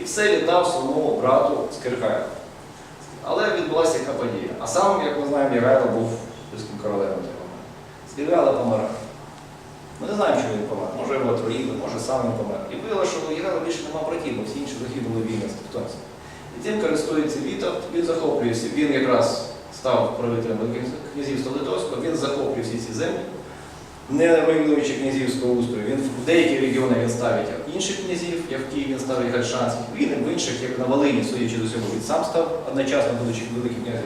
І все віддав своєму брату Скиргаю. Але відбулася яка подія. А сам, як ми знаємо, Єгайло був руським королем на той момент. Скиргайло помирав. Ми не знаємо, чому він помер. Може його отруїли, може сам він помер. І виявилося, що у Єгайло більше нема братів, бо всі інші духи були вільні з хтось. І тим користується Вітовт, він захоплюється. Він якраз став правителем князівства Литовського, він захоплює всі ці землі. Не руйнуючи князівського устрою, він в деякі регіони він ставить інших князів, як в Києві він ставить Гальшанських, він в інших, як на Волині, судячи до цього, він сам став одночасно, будучи великим князем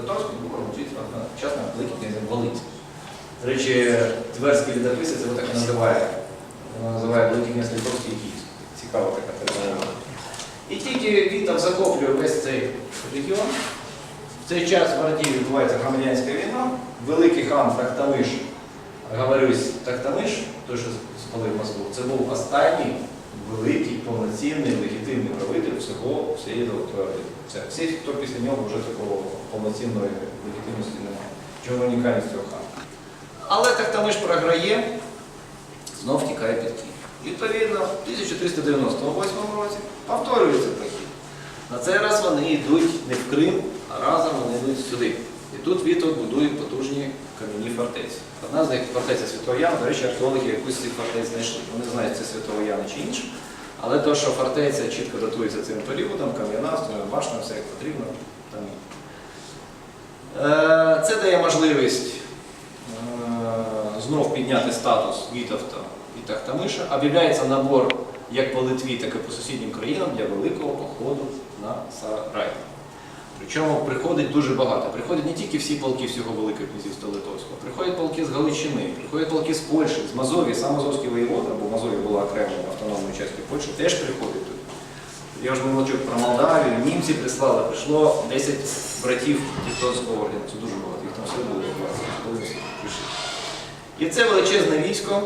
Литовським, був одночасно великим князем Волинським. До речі, тверські літописи це так називає. Називає Великий князь Литовський і Київський. Цікава така термінологія. І тільки він там захоплює весь цей регіон. В цей час в Орді відбувається громадянська війна. Великий хан Тахтамиш, говорюсь, Тахтамиш, той, що спалив Москву, це був останній великий, повноцінний, легітимний правитель всього всієї. Все. Всі, хто після нього вже такого повноцінної легітимності немає. Чому унікальність цього хана? Але Тахтамиш програє, знов тікає під Київ. Відповідно, в 1398 році повторюється прохід. На цей раз вони йдуть не в Крим, а разом вони йдуть сюди. І тут Вітов будує потужні кам'яні фортеці. Одна з них фортеця Святого Яна, до речі, археологи якусь цих фортець знайшли. Вони знають, це Святого Яна чи інше. Але то, що фортеця чітко датується цим періодом, кам'яна, тими все як потрібно, там є. Е, Це дає можливість е, знов підняти статус Вітовта і Тахтамиша. Об'являється набор як по Литві, так і по сусіднім країнам для великого походу на Сарай. Причому приходить дуже багато. Приходять не тільки всі полки всього Великого князівства Литовського, приходять полки з Галичини, приходять полки з Польщі, з Мазові, сам Мазовський воєвода, бо Мазові була окремою автономною частиною Польщі, теж приходить тут. Я вже мовчу про Молдавію, німці прислали, прийшло 10 братів Тевтонського ордену, це дуже багато, їх там все було 20, прийшли. І це величезне військо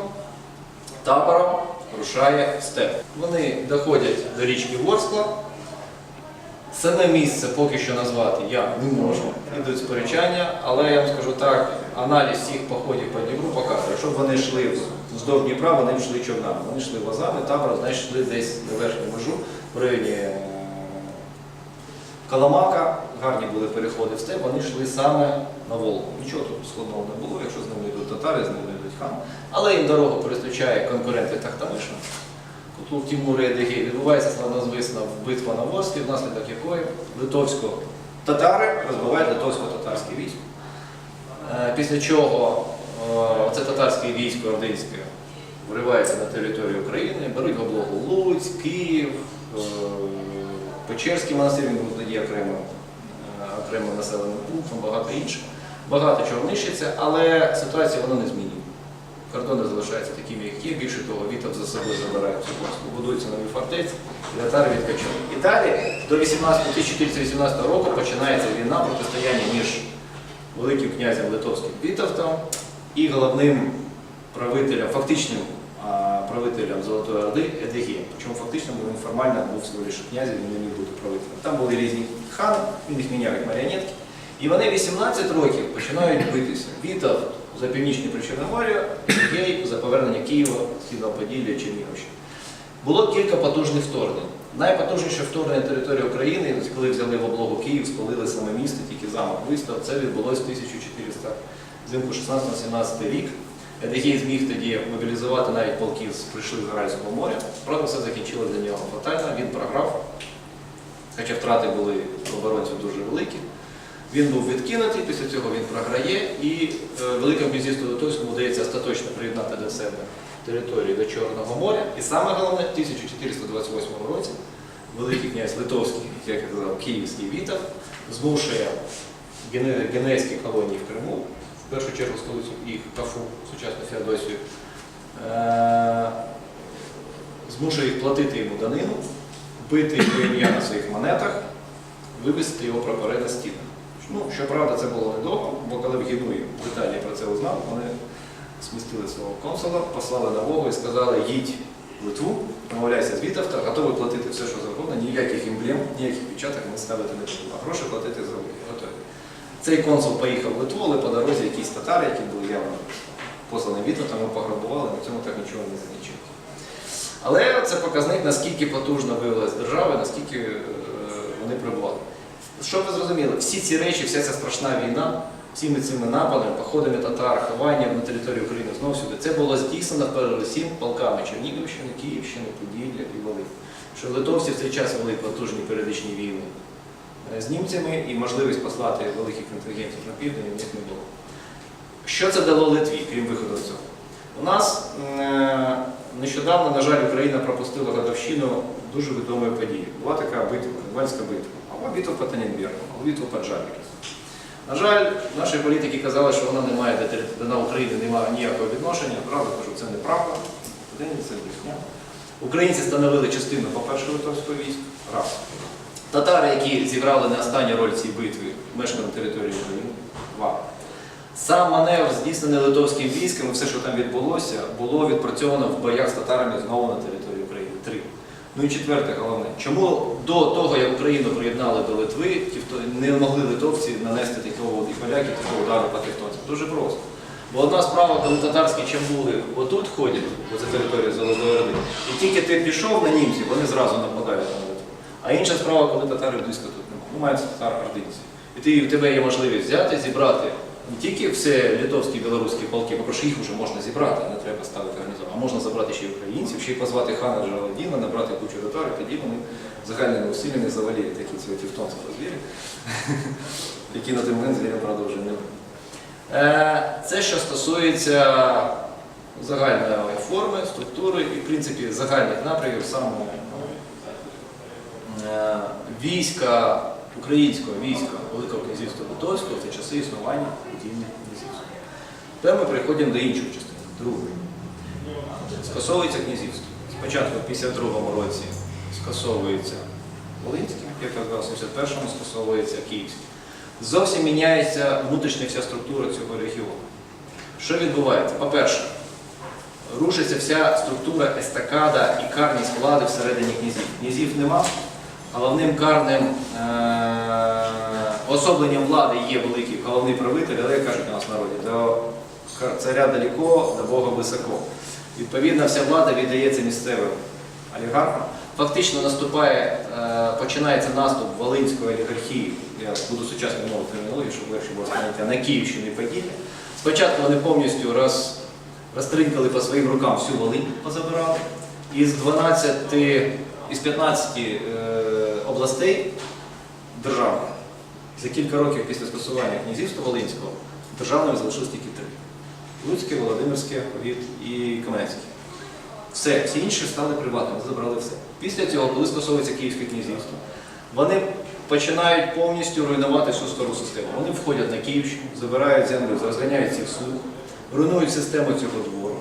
табором рушає степ. Вони доходять до річки Ворскла. Саме місце поки що назвати я не можу. Йдуть сперечання, але я вам скажу так, аналіз всіх походів по Дніпру показує, якщо б вони йшли вздовж Дніпра, вони йшли човнами. Вони йшли вазами, табор, значить, йшли десь на верхню межу в районі е, Каламака, гарні були переходи в степ, вони йшли саме на Волгу. Нічого тут складного не було, якщо з ними йдуть татари, з ними йдуть хан. Але їм дорогу перестачає конкуренти Тахтамиша. Кутлук Тимура Едегей відбувається славнозвісна битва на Ворсклі, внаслідок якої литовсько татари розбивають литовсько-татарське військо. Е, Після чого е, це татарське військо ординське вривається на територію України, беруть в облогу Луцьк, Київ, е, Печерський монастир, він був тоді окремим, населеним пунктом, багато інших. Багато чого нищиться, але ситуація вона не змінює. Кордони залишаються такими, як є. Більше того, Вітов за собою забирає цю Москву, будуються нові фортеці, і татари відкачують. І далі до 18 1418 року починається війна протистояння між великим князем Литовським Вітовтом і головним правителем, фактичним правителем Золотої Орди Едегієм. Причому фактично він формально був лише князем, він не міг бути правителем. Там були різні хани, він їх міняв як маріонетки. І вони 18 років починають битися. Вітов за північне Причорномор'я, Гей за повернення Києва, Східного Поділля, Чернігівщини. Було кілька потужних вторгнень. Найпотужніше вторгнення на територію України, коли взяли в облогу Київ, спалили саме місто, тільки замок вистав. Це відбулося 1400 взимку 16-17 рік. Едегей зміг тоді мобілізувати навіть полки з прийшли з Аральського моря. Правда, все закінчилося для нього фатально, він програв, хоча втрати були оборонців дуже великі. Він був відкинутий, після цього він програє, і е, Великому князівству Литовському вдається остаточно приєднати до себе територію до Чорного моря. І саме головне, в 1428 році Великий князь Литовський, як я казав, Київський Вітов, змушує гене- генуезькі колонії в Криму, в першу чергу столицю їх Кафу, сучасну Феодосію, е, змушує їх платити йому данину, бити його ім'я на своїх монетах, вивести його прапори на стінах. Ну, щоправда, це було недовго, бо коли в Генуї в Італії про це узнали, вони смістили свого консула, послали на Волгу і сказали, їдь в Литву, домовляйся з Вітовта, готові платити все, що завгодно, ніяких емблем, ніяких печаток ми ставити не будемо, а гроші платити за готові. Цей консул поїхав в Литву, але по дорозі якісь татари, які були явно послані Вітовтом, його пограбували, на цьому так нічого не закінчилось. Але це показник, наскільки потужно виявилась держава, наскільки е, вони прибували. Щоб ви зрозуміли, всі ці речі, вся ця страшна війна, всіми цими нападами, походами татар, хованням на території України знову сюди, це було здійснено передусім полками Чернігівщини, Київщини, Поділля і Волині. Що литовці в цей час вели потужні періодичні війни е, з німцями і можливість послати великих контингентів на південь у них не було. Що це дало Литві, крім виходу з цього? У нас е, нещодавно, на жаль, Україна пропустила годовщину дуже відомої події. Була така битва, Гвальська битва, битва по або битва по Джавікісу. На жаль, наші політики казали, що вона не має до України немає ніякого відношення. Правда, кажу, це неправда. Це брехня. Українці становили частину, по-перше, литовського війська. Раз. Татари, які зіграли не останню роль в цій битві, мешкали території України. Два. Сам маневр, здійснений литовським військом, і все, що там відбулося, було відпрацьовано в боях з татарами знову на території. Ну і четверте, головне, чому до того, як Україну приєднали до Литви, не могли литовці нанести такого і поляки такого удару по тевтонцям? Дуже просто. Бо одна справа, коли татарські чамбули отут ходять, бо це територія Золотої Орди, і тільки ти пішов на німців, вони зразу нападають на Литву. А інша справа, коли татари близько тут немає. Ну, мають татар ординці. І ти, в тебе є можливість взяти, зібрати не тільки все литовські білоруські полки, що їх вже можна зібрати, не треба ставити гарнізон, а можна забрати ще й українців, ще й позвати хана Джаладіна, набрати кучу татар, тоді вони загальними усиллями заваліють такі ці тевтонці звірі, які на той момент звірям, правда, вже не були. Е, Це що стосується загальної форми, структури і, в принципі, загальних напрямів саме е, війська, українського війська Великого князівства Литовського в часи існування подільних князівств. Тепер ми переходимо до іншої частини, другої. Скасовується князівство. Спочатку в 52-му році скасовується Волинське, як я казав, в 71-му скасовується Київське. Зовсім міняється внутрішня вся структура цього регіону. Що відбувається? По-перше, рушиться вся структура естакада і карність влади всередині князів. Князів нема. Головним карним е- особленням влади є великий головний правитель, але як кажуть у нас в народі, до царя далеко, до Бога високо. Відповідно, вся влада віддається місцевим олігархам. Фактично наступає, е, починається наступ Волинської олігархії, я буду сучасною мовою термінології, щоб легше було сприйняття, на Київщині і Поділля. Спочатку вони повністю роз, розтринкали по своїм рукам всю Волинь, позабирали. Із 12, із 15 е, областей державних за кілька років після скасування князівства Волинського державними залишилось тільки три. Луцьке, Володимирське, Повіт і Кам'янське. Все, всі інші стали приватними, забрали все. Після цього, коли скасовується Київське князівство, вони починають повністю руйнувати всю стару систему. Вони входять на Київщину, забирають землю, розганяють всіх слуг, руйнують систему цього двору.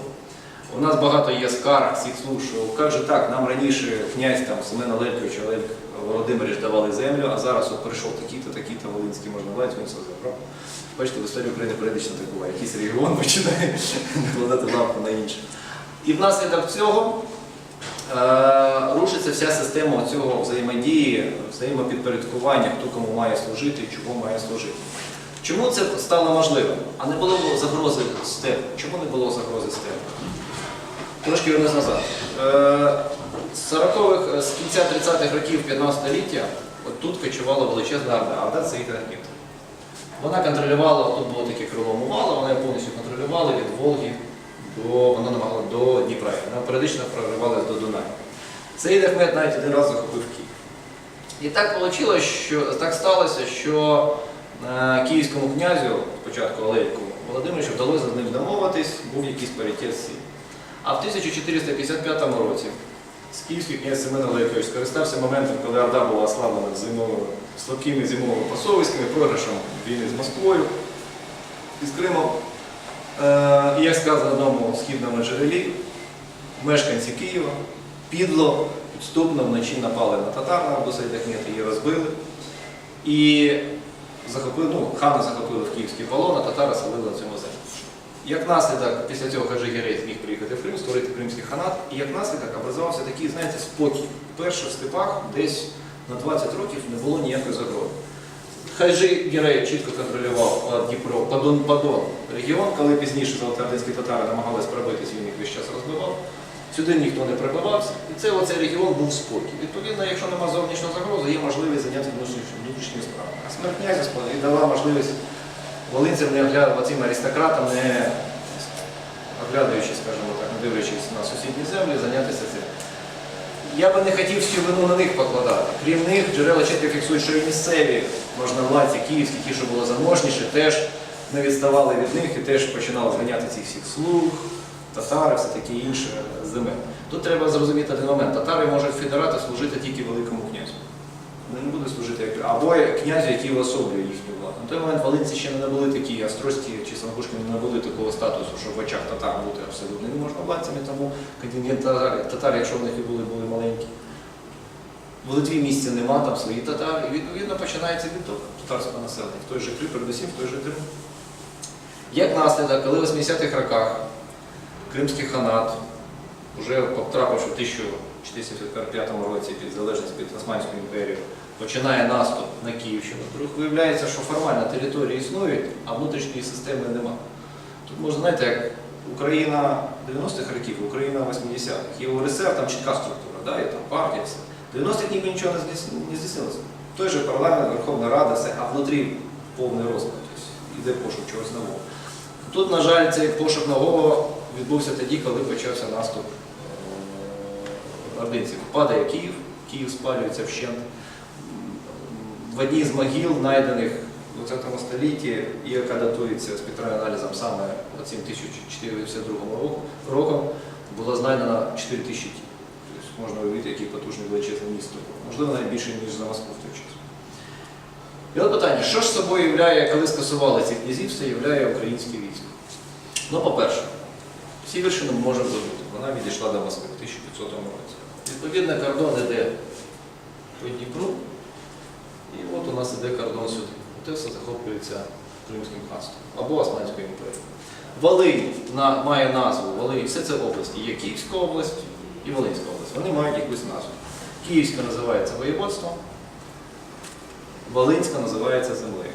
У нас багато є скарг всіх слуг, що як же так, нам раніше князь там Семен Олелькович, Олег Володимирович давали землю, а зараз от прийшов такий-то, такий-то Волинський можновладець, він все забрав. Бачите, в історії України періодично так буває. Якийсь регіон починає накладати лапку на інше. І внаслідок цього е, рушиться вся система цього взаємодії, взаємопідпорядкування, хто кому має служити і чого має служити. Чому це стало можливим? А не було загрози степу. Чому не було загрози степу? Трошки вернусь назад. Е, З 40-х, з кінця 30-х років 15 століття тут кочувала величезна орда це Ігорків. Вона контролювала, тут було таке крило Мувала, вони повністю контролювали від Волги до, вона намагала до Дніпра. Вона періодично проривалася до Дунаю. Цей Ахмед навіть один раз захопив Київ. І так вийшло, що так сталося, що е, київському князю, спочатку Олегу Володимировичу, вдалося з ним домовитись, був якийсь паритет сил. А в 1455 році Скіфський князь Семен Олегович скористався моментом, коли Орда була ослаблена зимовими, слабкими зимовими пасовиськами, програшем війни з Москвою і з Кримом. Е, і як сказано в одному східному джерелі, мешканці Києва підло, підступно вночі напали на татар на Абдусайдахмет, її розбили. І захопили, ну, хана захопили в київський полон, а татари селили на цьому землю. Як наслідок, після цього Хаджи Герей зміг приїхати в Крим, створити кримський ханат, і як наслідок образувався такий, знаєте, спокій. Перше в степах десь на 20 років не було ніякої загрози. Хаджи Герей чітко контролював Дніпро, Падон Падон регіон, коли пізніше золотоординські татари намагались пробитись, він їх весь час розбивав. Сюди ніхто не прибивався, і це оцей регіон був спокій. Відповідно, якщо нема зовнішньої загрози, є можливість зайнятися внутрішніми справами. А смерть князя дала можливість волинцям не оглядати цим аристократам, не оглядаючи, скажімо так, не дивлячись на сусідні землі, зайнятися цим. Я би не хотів всю вину на них покладати. Крім них, джерела чітко фіксують, що і місцеві можновладці київські, ті, що були заможніші, теж не відставали від них і теж починали зганяти цих всіх слуг, татари, все таке інше земель. Тут треба зрозуміти один момент. Татари можуть федерати служити тільки великому князю. Вони не будуть служити як або князю, який уособлює їхню владу. На той момент волинці ще не набули такі, острозькі чи сангушки не набули такого статусу, щоб в очах татар бути абсолютно неможновладцями, тому контингент татар, якщо в них і були, були маленькі. В Литві місця нема, там свої татари, і відповідно починається відток татарського населення. В той же Крим, передусім, в той же Крим. Як наслідок, коли в 80-х роках Кримський ханат, вже потрапивши в 1475 році під залежність під Османську імперію, починає наступ на Київщину, вдруг виявляється, що формально території існують, а внутрішньої системи нема. Тут можна, знаєте, як Україна 90-х років, Україна 80-х, є УРСР, там чітка структура, да, і там партія, все. В 90-х ніби нічого не здійснилося. Той же парламент, Верховна Рада, все, а внутрі повний розклад, тобто йде пошук чогось нового. Тут, на жаль, цей пошук нового відбувся тоді, коли почався наступ е, ординців. Падає Київ, Київ спалюється вщент. В одній з могил, знайдених у 20 столітті, яка датується спектроаналізом саме цим 1452 роком, було знайдено 4 тисячі тіл. Тобто можна уявити, який потужний величезне місто. Можливо, навіть більше, ніж за Москву в той час. І от питання, що ж собою являє, коли скасували ці князівства, являє українське військо? Ну, по-перше, Сіверщину ми можемо забути. Вона відійшла до Москви в 1500 році. Відповідно, кордон йде по Дніпру, і от у нас іде кордон сюди. Це все захоплюється Кримським ханством або Османською імперією. Волинь на, має назву Волинь, все це області. Є Київська область і Волинська область. Вони мають якусь назву. Київська називається воєводством, Волинська називається землею.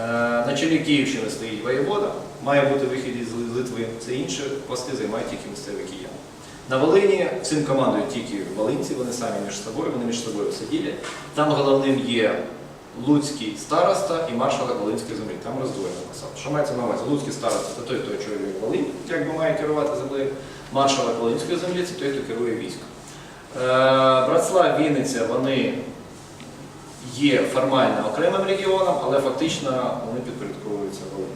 Е, На чолі Київщини стоїть воєвода, має бути вихід із Литви, це інше пости займають тільки місцеві кияни. На Волині цим командують тільки волинці, вони самі між собою, вони між собою ділять. Там головним є Луцький староста і маршалок Волинської землі. Там роздвоєна посада. Що мається на увазі? Луцький староста це той, хто очолює Волинь, як би має керувати землею. Маршалок Волинської землі це той, хто керує військом. Е, Братслав, Вінниця, вони є формально окремим регіоном, але фактично вони підпорядковуються Волині.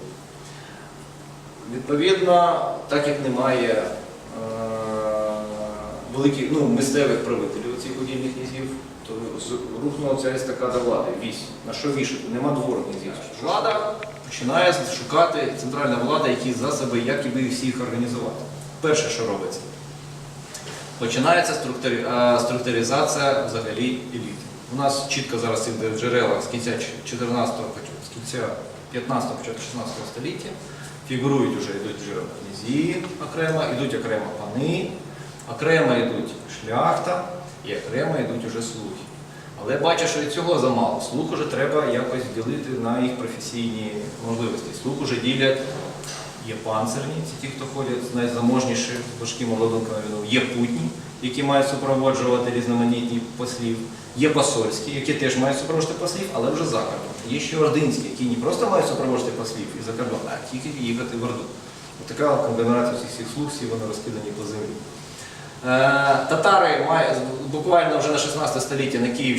Відповідно, так як немає е, великих ну, місцевих правителів цих удільних князів, то рухнула ця естакада влади, вісь. На що вішати? Нема двору князів. Влада починає шукати центральна влада, якісь засоби, як і би всіх організувати. Перше, що робиться, починається структуризація взагалі еліт. У нас чітко зараз йде в джерелах з кінця 14-го, з кінця 15-го, початку 16 століття. Фігурують вже йдуть джерела князі окремо, йдуть окремо пани, окремо йдуть шляхта і окремо йдуть уже слуги. Але бачу, що і цього замало. Слуг уже треба якось ділити на їх професійні можливості. Слуг уже ділять Є панцирні, це ті, хто ходять найзаможніші важким обладунками війну. Є путні, які мають супроводжувати різноманітні послів. Є посольські, які теж мають супроводжувати послів, але вже за кордон. Є ще ординські, які не просто мають супроводжувати послів і за кордон, а тільки їхати в Орду. Така конгломерація всіх слуг, всі вони розкидані по землі. Е, Татари мають буквально вже на 16 століття на Київ